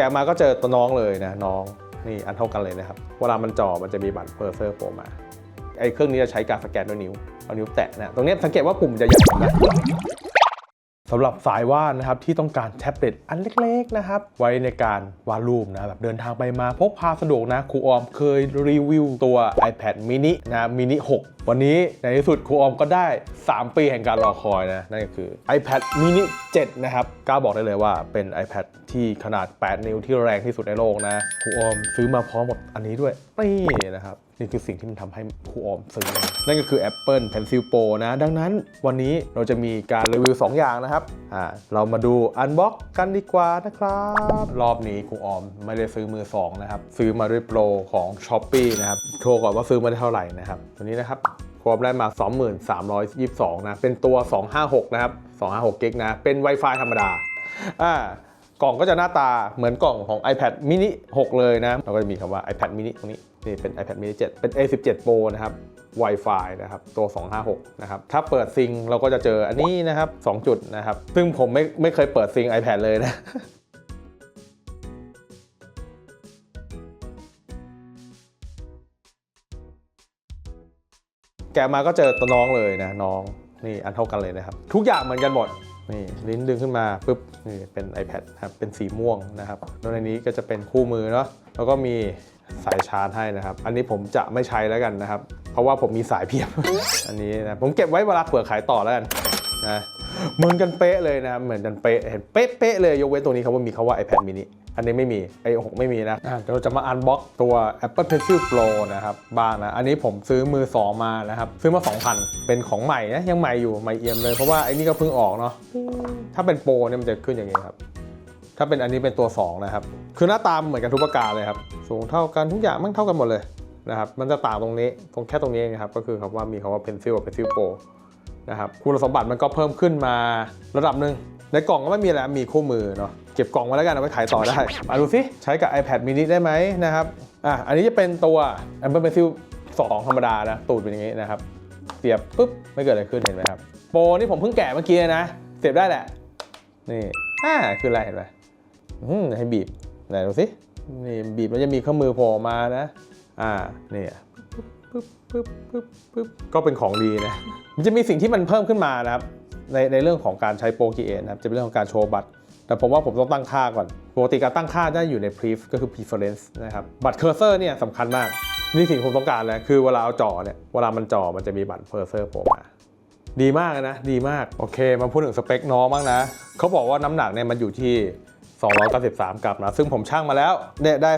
กะมาก็เจอตัวน้องเลยนะน้องนี่อันเท่ากันเลยนะครับ เวลามันจ่อมันจะมีบัตรเพอร์เซอร์โผล่มาไอ้เครื่องนี้จะใช้การสแกนด้วยนิ้วเอานิ้วแตะนะตรงนี้สังเกตว่าปุ่มจะใหญ่นะสำหรับสายว่านนะครับที่ต้องการแท็บเล็ตอันเล็กๆนะครับไว้ในการวาดรูปนะแบบเดินทางไปมาพกพาสะดวกนะครูออมเคยรีวิวตัว iPad mini นะ mini 6วันนี้ในที่สุดครูออมก็ได้ 3 ปีแห่งการรอคอยนะนั่นก็คือ iPad mini 7 นะครับกล้าบอกได้เลยว่าเป็น iPad ที่ขนาด 8 นิ้วที่แรงที่สุดในโลกนะครูออมซื้อมาพร้อมกับอันนี้ด้วยนี่นะครับนี่คือสิ่งที่มันทำให้ครูออมซื้อนะนั่นก็คือ Apple Pencil Pro นะ ดังนั้นวันนี้เราจะมีการรีวิว 2 อย่างนะครับอ่าเรามาดูอันบ็อกกันดีกว่านะครับ รอบนี้ครูออมไม่ได้ซื้อมือ 2 นะครับ ซื้อมาด้วยโปรของ s h อ p e e นะครับโทรก่อนว่าซื้อมาได้เท่าไหร่นะครับตัวนี้นะครับครูออมได้มา 2322 นะ เป็นตัว 256 นะครับ 256 กิกนะ เป็น Wi-Fi ธรรมดา อ่า กล่องก็จะหน้าตาเหมือนกล่องของ iPad mini 6 เลยนะเราก็จะมีคำว่า iPad mini ตรงนี้นี่เป็น iPad mini 7 เป็น A17 Pro นะครับ Wi-Fi นะครับตัว 256 นะครับ ถ้าเปิดซิงเราก็จะเจออันนี้นะครับ 2 จุดนะครับ ซึ่งผมไม่ไม่เคยเปิดซิง iPad เลยนะแกมาก็เจอตัวน้องเลยนะน้องนี่อันเท่ากันเลยนะครับ ทุกอย่างเหมือนกันหมดนี่ลิ้นดึงขึ้นมาปุ๊บนี่เป็น iPad ครับเป็นสีม่วงนะครับแล้วในนี้ก็จะเป็นคู่มือเนาะแล้วก็มีสายชาร์จให้นะครับ อันนี้ผมจะไม่ใช้แล้วกันนะครับ เพราะว่าผมมีสายเพียบ อันนี้นะผมเก็บไว้เวลาเผื่อขายต่อแล้วกันนะเหมือนกันเป๊ะเลยนะครับเหมือนกันเป๊ะเห็นเป๊ะๆเลยยกเว้นตัวนี้ครับว่ามีคาว่า iPad mini อันนี้ไม่มีไอ้6ไม่มีนะอะเดี๋ยวเราจะมาอันบ็อกตัว Apple Pencil Pro นะครับบ้างนะ อันนี้ผมซื้อมือ 2 มานะครับ ซื้อมา 2,000 เป็นของใหม่นะ ยังใหม่อยู่ ใหม่เอี่ยมเลย เพราะว่าไอ้นี่ก็เพิ่งออกเนาะ ถ้าเป็นโปรเนี่ยมันจะขึ้นอย่างนี้ครับ ถ้าเป็นอันนี้เป็นตัว 2 นะครับ คือหน้าตามเหมือนกันทุกประการเลยครับ สูงเท่ากันทุกอย่างมันเท่ากันหมดเลยนะครับ มันจะต่างตรงนี้ ตรงแค่ตรงนี้เองครับ ก็คือคำว่ามีคำว่า Pencil กับ Pencil Pro นะครับคุณสมบัติมันก็เพิ่มขึ้นมาระดับหนึ่ง ในกล่องก็ไม่มีอะไรมีคู่มือเนาะเก็บกล่องไว้แล้วกันเอาไว้ขายต่อได้มาดูสิใช้กับ iPad mini ได้ไหมนะครับอะอันนี้จะเป็นตัว Apple Pencil 2 ธรรมดานะตูดเป็นอย่างนี้นะครับเสียบปุ๊บไม่เกิดอะไรขึ้นเห็นไหมครับโปรนี่ผมเพิ่งแกะเมื่อกี้นะเสียบได้แหละนี่อ่าคืออะไรเห็นไหมอืมให้บีบไหนดูสินี่บีบแล้วจะมีเครื่อมือโผล่มานะ อ่านี่ปึ๊บปึ๊บปึ๊บปึ๊บก็เป็นของดีนะ มันจะมีสิ่งที่มันเพิ่มขึ้นมานะครับ ในในเรื่องของการใช้โปรกีเอนะครับจะเป็นเรื่องของการโชว์บัตร แต่ผมว่าผมต้องตั้งค่าก่อน ปกติการตั้งค่าได้อยู่ใน pref ก็คือ preference นะครับ บัตรเคอร์เซอร์เนี่ยสำคัญมาก นี่สิ่งผมต้องการเลยคือเวลาเอาจ่อเนี่ย เวลามันจ่อมันจะมีบัตรเคอร์เซอร์โผล่มา ดีมากนะ ดีมาก โอเค มาพูดถึงสเปคน้องบ้างนะ เขาบอกว่าน้ำหนักเนี่ยมันอยู่ที่ 293 กรัมนะ ซึ่งผมช่างมาแล้วเนี่ยได้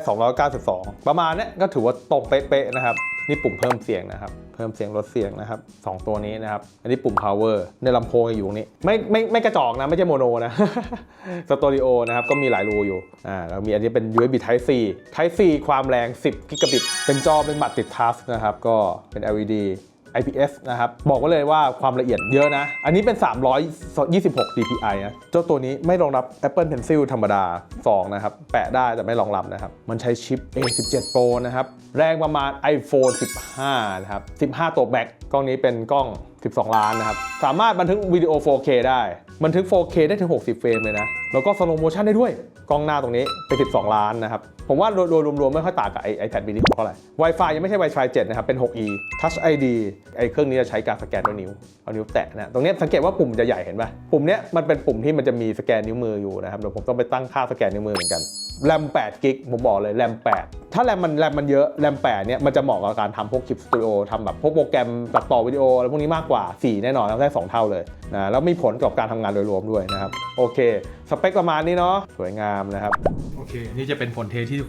292 ประมาณเนี้ยก็ถือว่าตรงเป๊ะๆนะครับ นี่ปุ่มเพิ่มเสียงนะครับ พิ่มเสียงลดเสียงนะครับสองตัวนี้นะครับ อันนี้ปุ่ม power ในลำโพงอยู่ตรงนี้ ไม่ไม่ไม่กระจอกนะ ไม่ใช่โมโนนะสตูดิโอนะครับ ก็มีหลายรูอยู่อ่าแล้วมีอันนี้เป็น USB Type C Type C ความแรง 10 กิกะบิต เป็นจอเป็นบัตรติดทัชนะครับก็เป็น LED IPS นะครับ บอกไว้เลยว่าความละเอียดเยอะนะ อันนี้เป็น 326 dpi นะ เจ้าตัวนี้ไม่รองรับ Apple Pencil ธรรมดา 2 นะครับ แปะได้แต่ไม่รองรับนะครับ มันใช้ชิป A17 Pro นะครับ แรงประมาณ iPhone 15 นะครับ 15 ตัวแบ็กกล้องนี้เป็นกล้อง 12 ล้านนะครับ สามารถบันทึกวิดีโอ 4K ได้ บันทึก 4K ได้ถึง 60 เฟรมเลยนะ แล้วก็สโลโมชันได้ด้วย กล้องหน้าตรงนี้เป็น 12 ล้านนะครับ ผมว่าโดยรวมๆ ไม่ค่อยต่างกับไอ iPad mini เท่าไหร่ Wi-Fi ยังไม่ใช่ Wi-Fi 7 นะครับ เป็น 6E Touch ID ไอเครื่องนี้จะใช้การสแกนด้วยนิ้ว เอานิ้วแตะนะ ตรงนี้สังเกตว่าปุ่มจะใหญ่เห็นป่ะ ปุ่มเนี้ยมันเป็นปุ่มที่มันจะมีสแกนนิ้วมืออยู่นะครับ เดี๋ยวผมต้องไปตั้งค่าสแกนนิ้วมือเหมือนกัน แรม8กิกผมบอกเลยแรม8ถ้าแรมมันแรมมันเยอะแรม8เนี่ยมันจะเหมาะกับการทำพวกคลิปสตูดิโอทำแบบพวกโปรแกรมตัดต่อวิดีโออะไรพวกนี้มากกว่า 4 แน่นอนแล้วได้ 2 เท่าเลยนะแล้วมีผลกับการทำงานโดยรวมด้วยนะครับ โอเค สเปคประมาณนี้เนาะสวยงามนะครับ โอเค นี่จะเป็นผลเทสที่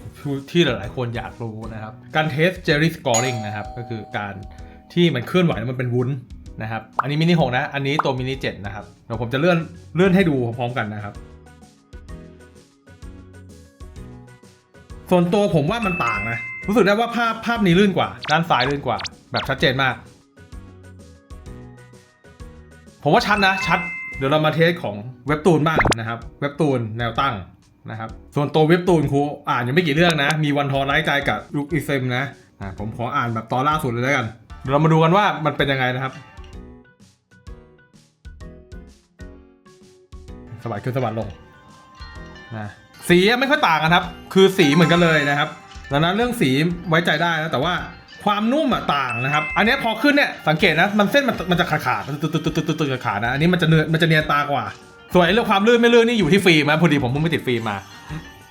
ที่หลายๆ คนอยากรู้นะครับ การเทสเจอรี่สกอริงนะครับก็คือการที่มันเคลื่อนไหวแล้วมันเป็นวุ้นนะครับ อันนี้มินิ6นะ อันนี้ตัวมินิ7นะครับ เดี๋ยวผมจะเลื่อนเลื่อนให้ดูพร้อมกันนะครับ ส่วนตัวผมว่ามันต่างนะ รู้สึกได้ว่าภาพภาพนี้ลื่นกว่า ด้านซ้ายลื่นกว่า แบบชัดเจนมาก ผมว่าชัดนะ ชัด เดี๋ยวเรามาเทสของเว็บตูนบ้างนะครับ เว็บตูนแนวตั้งนะครับ ส่วนตัวเว็บตูนครูอ่านยังไม่กี่เรื่องนะ มีวันทอไร้ใจกับลูกอีเซมนะผมขออ่านแบบตอนล่าสุดเลยแล้วกัน เดี๋ยวเรามาดูกันว่ามันเป็นยังไงนะครับสวัสดขึ้นสวัสดลงนะ สีไม่ค่อยต่างกันครับ คือสีเหมือนกันเลยนะครับดังนั้นเรื่องสีไว้ใจได้นะแต่ว่าความนุ่มอะต่างนะครับ อันนี้พอขึ้นเนี่ยสังเกตนะมันเส้นมันมันจะขาดขาดๆตึ๊ดตึ๊ดตึ๊ดตึ๊ดตึ๊ดขาดนะอันนี้มันจะเนื้อมันจะเนียนตากว่าส่วนไอ้เรื่องความลื่นไม่ลื่นนี่อยู่ที่ฟิล์มนะพอดีผมเพิ่งไปติดฟิล์มมา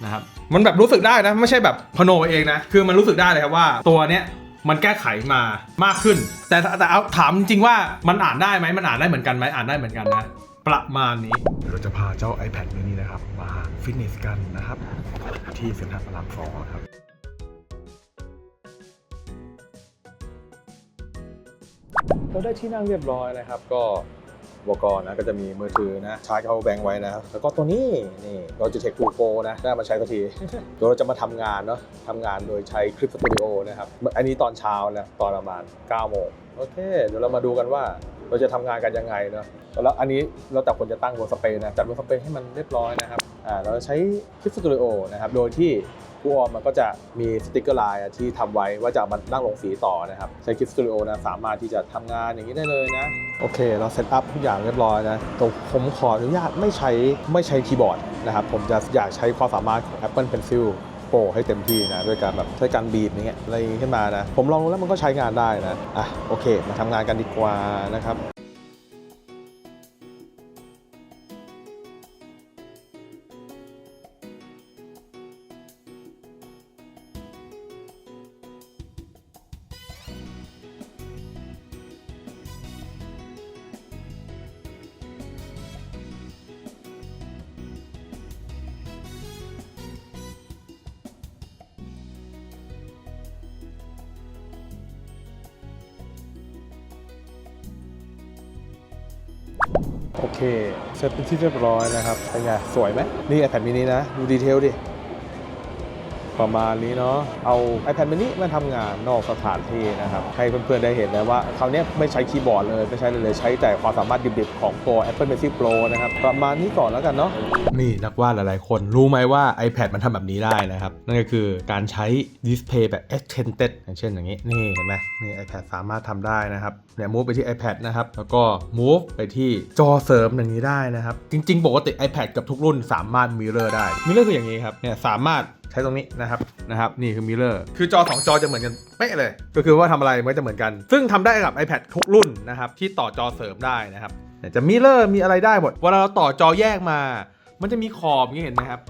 นะครับมันแบบรู้สึกได้นะไม่ใช่แบบพโนเองนะคือมันรู้สึกได้เลยครับว่าตัวเนี้ยมันแก้ไขมามากขึ้น แต่แต่เอาถามจริงว่ามันอ่านได้ไหมมันอ่านได้เหมือนกันไหมอ่านได้เหมือนกันนะ ประมาณนี้ เราจะพาเจ้า iPad mini นะครับ มาฟิตเนสกันนะครับ ที่เซ็นทรัลพระรามสองนะครับเราได้ที่นั่งเรียบร้อยนะครับ ก็อุปกรณ์นะก็จะมีมือถือนะชาร์จเข้าแบงค์ไว้นะครับแล้วก็ตัวนี้นี่เราจะเทค Pro นะได้มาใช้สักทีเดี๋ยวเราจะมาทำงานเนาะทำงานโดยใช้คลิปสตูดิโอนะครับ อันนี้ตอนเช้านะตอนประมาณ9โมงโอเค เดี๋ยวเรามาดูกันว่า เราจะทำงานกันยังไงเนาะแล้วอันนี้เราแต่คนจะตั้งบนสเปรย์นะจัดบนสเปรย์ให้มันเรียบร้อยนะครับอ่าเราจะใช้คลิปสตูดิโอนะครับโดยที่ผู้ออมมันก็จะมีสติกเกอร์ไลน์ที่ทำไว้ว่าจะเอามันนั่งลงสีต่อนะครับ ใช้คลิปสตูดิโอนะสามารถที่จะทำงานอย่างนี้ได้เลยนะ โอเค เราเซตอัพทุกอย่างเรียบร้อยนะแต่ผมขออนุญาตไม่ใช้ไม่ใช้คีย์บอร์ดนะครับ ผมจะอยากใช้ความสามารถของ Apple Pencil โป้ให้เต็มที่นะด้วยการแบบใช้การบีบอย่างเงี้ยอะไรขึ้นมานะ ผมลองดูแล้วมันก็ใช้งานได้นะอะโอเค มาทำงานกันดีกว่านะครับ โอเค เสร็จเป็นที่เรียบร้อยนะครับเป็นไงสวยไหมนี่ iPad mini นะ ดูดีเทลดิ ประมาณนี้เนาะเอา iPad mini มาทำงานนอกสถานที่นะครับให้เพื่อนๆได้เห็นนะว่าคราวนี้ไม่ใช้คีย์บอร์ดเลย ไม่ใช้เลย ใช้แต่ความสามารถดิบๆ ของตัว Apple Pencil Pro นะครับ ประมาณนี้ก่อนแล้วกันเนาะนี่นักวาดหลายๆ คนรู้ไหมว่า iPad มันทำแบบนี้ได้นะครับ นั่นก็คือการใช้ดิสเพย์แบบ extended อย่างเช่นอย่างนี้ นี่เห็นไหมนี่ iPad สามารถทำได้นะครับเนี่ย move ไปที่ iPad นะครับแล้วก็ move ไปที่จอเสริมอย่างนี้ได้นะครับจริง ๆ ปกติ iPad กับทุกรุ่นสามารถ mirror ได้ mirror คืออย่างนี้ครับเนี่ยสามารถ ใช้ตรงนี้นะครับนะครับนี่คือ mirror คือจอ2จอจะเหมือนกันเป๊ะเลย ก็คือว่าทำอะไรมันก็จะเหมือนกัน ซึ่งทำได้กับ iPad ทุกรุ่นนะครับที่ต่อจอเสริมได้นะครับเนี่ยจะ mirror มีอะไรได้หมดเวลาเราต่อจอแยกมา มันจะมีขอบอย่างนี้เห็นไหมครับ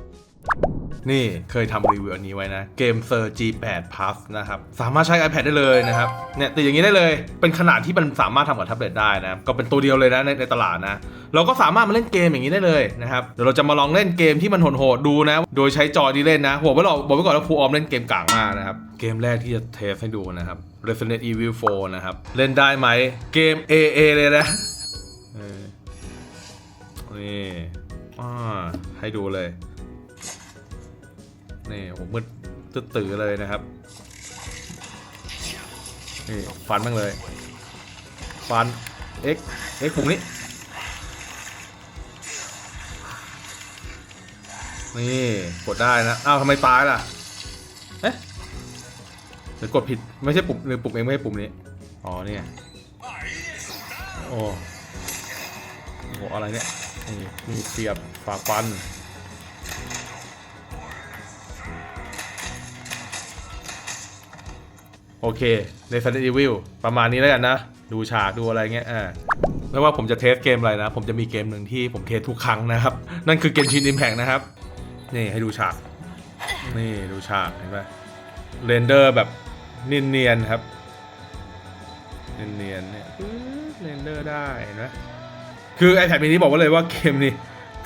นี่เคยทำรีวิวอันนี้ไว้นะเกมเซอร์ G8 Plus นะครับ สามารถใช้ iPad ได้เลยนะครับเนี่ยติดอย่างนี้ได้เลยเป็นขนาดที่มันสามารถทำกับแท็บเล็ตได้นะก็เป็นตัวเดียวเลยนะในในตลาดนะเราก็สามารถมาเล่นเกมอย่างนี้ได้เลยนะครับเดี๋ยวเราจะมาลองเล่นเกมที่มันโหดๆดูนะ โดยใช้จอที่เล่นนะผมไม่บอกบอกไว้ก่อนว่าครูออมเล่นเกมกลางมากนะครับเกมแรกที่จะเทสให้ดูนะครับ Resident Evil 4 นะครับ เล่นได้ไหมเกม AA เลยนะนี่อ่าให้ดูเลย นี่ผมมืดตึ๊ดตื่อเลยนะครับนี่ฟันบ้างเลย ฟัน X X ปุ่มนี้ นี่กดได้นะอ้าวทำไมตายล่ะเอ๊ะหรือกดผิดไม่ใช่ปุ่มหรือปุ่มเองไม่ใช่ปุ่มนี้อ๋อเนี่ยโอ้โหอะไรเนี่ยนี่มีเสียบฝาฟัน โอเคใน Resident Evil ประมาณนี้แล้วกันนะ ดูฉากดูอะไรเงี้ยอ่าไม่ว่าผมจะเทสเกมอะไรนะ ผมจะมีเกมหนึ่งที่ผมเทสทุกครั้งนะครับ นั่นคือเกมชินอิมแพกนะครับ นี่ให้ดูฉาก นี่ดูฉากเห็นไหมเรนเดอร์แบบเนียนๆครับ เนียนๆเนี่ยเรนเดอร์ได้เห็นไหมคือ iPad mini บอกไว่าเลยว่าเกมนี้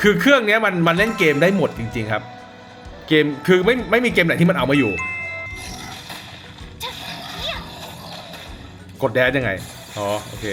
คือเครื่องนี้มันมันเล่นเกมได้หมดจริง ๆ ครับ เกมคือไม่ไม่มีเกมไหนที่มันเอามาอยู่ กดแดดยังไง อ๋อ โอเค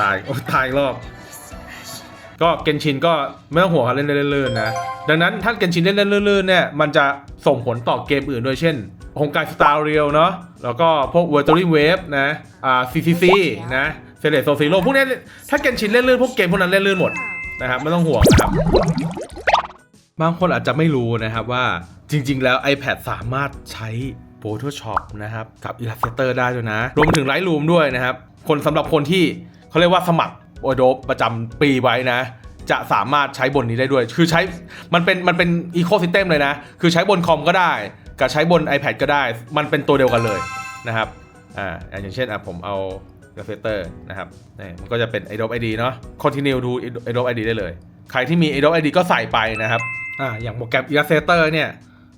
ตายโอ้ตายอีกรอบ ก็เกนชินก็ไม่ต้องห่วงครับเล่นเล่นๆๆนะ ดังนั้นถ้าเกนชินเล่นเลื่อนๆเนี่ยมันจะส่งผลต่อเกมอื่นด้วยเช่นฮงการสตาร์เรียลเนาะแล้วก็พวก v i r t u a l Wave นะอ่า CCC นะเซเลโซซิโลพวกนี้ถ้าเกนชินเล่นเลื่อนพวกเกมพวกนั้นเล่นเลื่อนหมดนะครับไม่ต้องห่วงนะครับบางคนอาจจะไม่รู้นะครับว่าจริง ๆ แล้ว iPad สามารถใช้ Photoshop นะครับ กับ Illustrator ได้ด้วยนะ รวมถึง Lightroom ด้วยนะครับ คนสำหรับคนที่ เขาเรียกว่าสมัคร Adobe ประจำปีไว้นะ จะสามารถใช้บนนี้ได้ด้วย คือใช้มันเป็นมันเป็น Ecosystem เลยนะ คือใช้บนคอมก็ได้ กับใช้บน iPad ก็ได้ มันเป็นตัวเดียวกันเลยนะครับอ่าอย่างเช่นอะผมเอา Illustrator นะครับนี่มันก็จะเป็น Adobe ID เนาะ Continue to Adobe ID ได้เลย ใครที่มี Adobe ID ก็ใส่ไปนะครับอ่าอย่างโปรแกรม Illustrator เนี่ย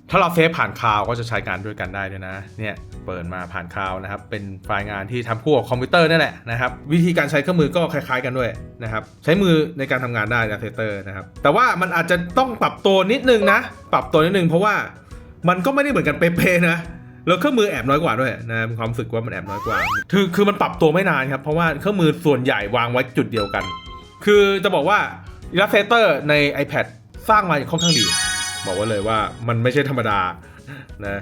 ถ้าเราเซฟผ่านคลาวก็จะใช้งานด้วยกันได้ด้วยนะ เนี่ยเปิดมาผ่านคลาวนะครับ เป็นไฟล์งานที่ทำคู่กับคอมพิวเตอร์นี่แหละนะครับ วิธีการใช้เครื่องมือก็คล้ายๆกันด้วยนะครับ ใช้มือในการทำงานได้ Illustrator นะครับ แต่ว่ามันอาจจะต้องปรับตัวนิดนึงนะ ปรับตัวนิดนึงเพราะว่ามันก็ไม่ได้เหมือนกันเป๊ะๆนะแล้วเครื่องมือแอบน้อยกว่าด้วยนะความรู้สึกว่ามันแอบน้อยกว่า คือคือมันปรับตัวไม่นานครับ เพราะว่าเครื่องมือส่วนใหญ่วางไว้จุดเดียวกัน คือจะบอกว่า Illustrator ใน iPad สร้างมาค่อนข้างดี บอกไว้เลยว่ามันไม่ใช่ธรรมดานะ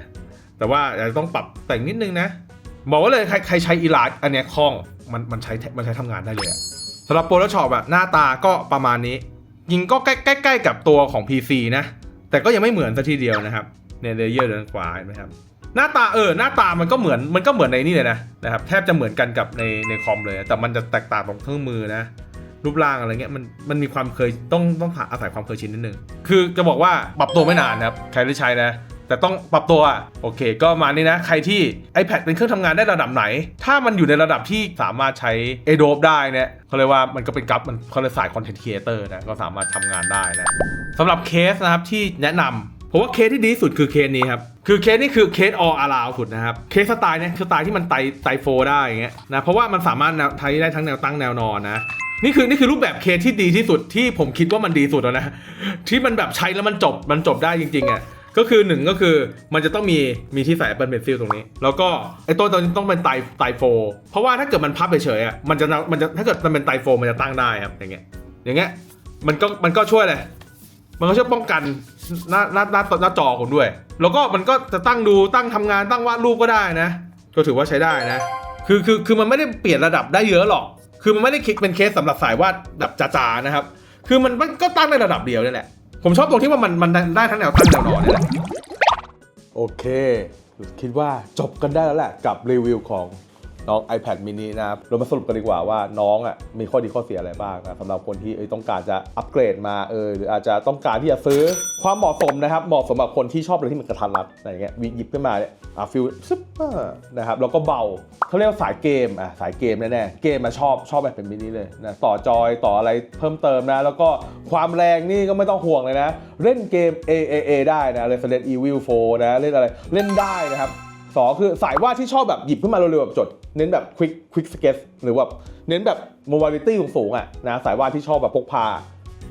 แต่ว่าอาจจะต้องปรับแต่งนิดนึงนะบอกว่าเลยใครใครใช้อีลาดอันเนี้ยคล่องมันมันใช้มันใช้ทำงานได้เลยสำหรับ Photoshop อะหน้าตาก็ประมาณนี้ ยิงก็ใกล้ใกล้ใกล้กับตัวของ PC นะ แต่ก็ยังไม่เหมือนซะทีเดียวนะครับในเลเยอร์ด้านขวาเห็นไหมครับหน้าตาเออหน้าตามันก็เหมือนมันก็เหมือนในนี่เลยนะนะครับแทบจะเหมือนกันกับในในคอมเลย แต่มันจะแตกต่างตรงเครื่องมือนะ รูปร่างอะไรเงี้ยมันมันมีความเคยต้องต้องอาศัยความเคยชินนิดนึง คือจะบอกว่าปรับตัวไม่นานนะครับใครได้ใช้นะ แต่ต้องปรับตัวอะโอเค ก็มานี้นะ ใครที่ iPad เป็นเครื่องทำงานได้ระดับไหน ถ้ามันอยู่ในระดับที่สามารถใช้ Adobe ได้เนี่ยเขาเรียกว่ามันก็เป็นกับมันเขาเรียกสาย Content Creator นะก็สามารถทำงานได้นะสำหรับเคสนะครับที่แนะนำผมว่าเคสที่ดีที่สุดคือเคสนี้ครับคือเคสนี้คือเคส all around สุดนะครับ เคสสไตล์เนี่ยคือสไตล์ที่มันไตไตโฟได้อย่างเงี้ยนะเพราะว่ามันสามารถใช้ได้ทั้งแนวตั้งแนวนอนนะ นี่คือนี่คือรูปแบบเคสที่ดีที่สุดที่ผมคิดว่ามันดีสุดแล้วนะ ที่มันแบบใช้แล้วมันจบมันจบได้จริงๆอะก็คือหนึ่งก็คือมันจะต้องมีมีที่ใส่ Apple Pencil ตรงนี้ แล้วก็ไอ้ตัวตัวนี้ต้องเป็นไตไตโฟ เพราะว่าถ้าเกิดมันพับเฉยๆอะมันจะมันจะถ้าเกิดมันเป็นไตโฟมันจะตั้งได้ครับอย่างเงี้ยอย่างเงี้ยมันก็มันก็ช่วยเลยมันก็ช่วยป้องกันหน้าหน้าหน้าหน้าจอคุณด้วย แล้วก็มันก็จะตั้งดูตั้งทำงานตั้งวาดรูปก็ได้นะ ก็ถือว่าใช้ได้นะ คือคือคือมันไม่ได้เปลี่ยนระดับได้เยอะหรอก คือมันไม่ได้คิดเป็นเคสสำหรับสายวาดแบบจ๋าๆนะครับ คือมันมันก็ตั้งในระดับเดียวนี่แหละ ผมชอบตรงที่ว่ามันมันได้ทั้งแนวตั้งแนวนอนนี่แหละ โอเค คิดว่าจบกันได้แล้วแหละกับรีวิวของ น้อง iPad mini นะครับเรามาสรุปกันดีกว่าว่าน้องอะมีข้อดีข้อเสียอะไรบ้างนะสำหรับคนที่เอยต้องการจะอัปเกรดมาเออหรืออาจจะต้องการที่จะซื้อความเหมาะสมนะครับเหมาะสมกับคนที่ชอบอะไรที่มันกระทันรัดอะไรเงี้ยวิหยิบขึ้นมาเนี่ยอะฟิลซึบนะครับแล้วก็เบาเขาเรียกว่าสายเกมอะสายเกมแน่ๆเกมมาชอบชอบแบบเป็นมินิเลยนะต่อจอยต่ออะไรเพิ่มเติมนะ แล้วก็ความแรงนี่ก็ไม่ต้องห่วงเลยนะ เล่นเกม AAA ได้นะ Resident Evil 4 นะ เล่นอะไรเล่นได้นะครับ สองคือสายวาดที่ชอบแบบหยิบขึ้นมาเร็วๆแบบจด เน้นแบบ quick quick sketch หรือว่าเน้นแบบ mobility สูงๆอะนะสายวาดที่ชอบแบบพกพา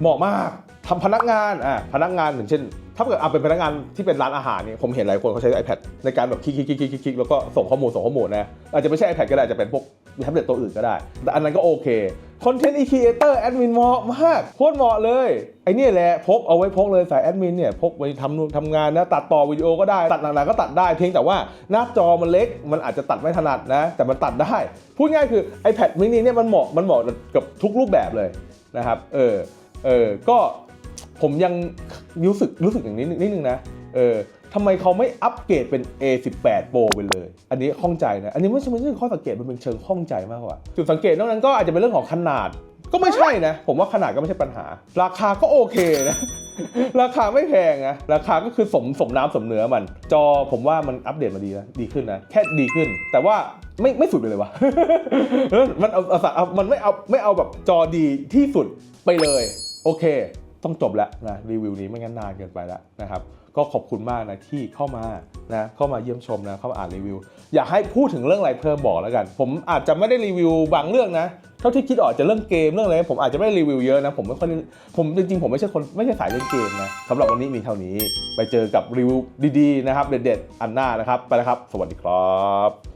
เหมาะมากทำพนักงานอะพนักงานอย่างเช่น ถ้าเกิดเอาเป็นพนักงานที่เป็นร้านอาหารเนี่ยผมเห็นหลายคนเขาใช้ iPad ในการแบบคลิกคลิกแล้วก็ส่งข้อมูลส่งข้อมูลนะอาจจะไม่ใช่ iPad ก็ได้จะเป็นพวกแท็บเล็ตตัวอื่นก็ได้แต่อันนั้นก็โอเค คอนเทนต์ creator แอดมินเหมาะมากโคตรเหมาะเลยไอ้เนี่ยแหละพกเอาไว้พกเลยสายแอดมินเนี่ยพกไว้ทำนู่นทำงานนะตัดต่อวิดีโอก็ได้ตัดหนังๆก็ตัดได้เพียงแต่ว่าหน้าจอมันเล็ก มันอาจจะตัดไม่ถนัดนะ แต่มันตัดได้ พูดง่ายคือ iPad mini เนี่ยมันเหมาะมันเหมาะกับทุกรูปแบบเลยนะครับเออเออก็ผมยังรู้สึกรู้สึกอย่างนี้นิดนึงนะเออ ทำไมเขาไม่อัปเกรดเป็น A18 Pro ไปเลย อันนี้ข้องใจนะ อันนี้ไม่ใช่ไม่ใช่ข้อสังเกตมันเป็นเชิงข้องใจมากกว่า จุดสังเกตนอกนั้นก็อาจจะเป็นเรื่องของขนาด ก็ไม่ใช่นะ ผมว่าขนาดก็ไม่ใช่ปัญหา ราคาก็โอเคนะ ราคาไม่แพงนะ ราคาก็คือสมสมน้ำสมเนื้อมัน จอผมว่ามันอัปเดตมาดีนะดีขึ้นนะ แค่ดีขึ้น แต่ว่าไม่ไม่สุดไปเลยวะเออมันเอาเอาเอามันไม่เอาไม่เอาแบบจอดีที่สุดไปเลย โอเค ต้องจบแล้วนะรีวิวนี้ไม่งั้นนานเกินไปแล้วนะครับ ก็ขอบคุณมากนะที่เข้ามานะเข้ามาเยี่ยมชมนะเข้ามาอ่านรีวิว อยากให้พูดถึงเรื่องอะไรเพิ่มบอกแล้วกัน ผมอาจจะไม่ได้รีวิวบางเรื่องนะเท่าที่คิดออกจะเรื่องเกมเรื่องอะไรผมอาจจะไม่ไรีวิวเยอะนะผมไม่ค่อยผมจริงๆผมไม่ใช่คนไม่ใช่สายเล่นเกมนะสำหรับวันนี้มีเท่านี้ ไปเจอกับรีวิวดีๆนะครับเด็ดๆอันหน้านะครับไปแล้วครับ สวัสดีครับ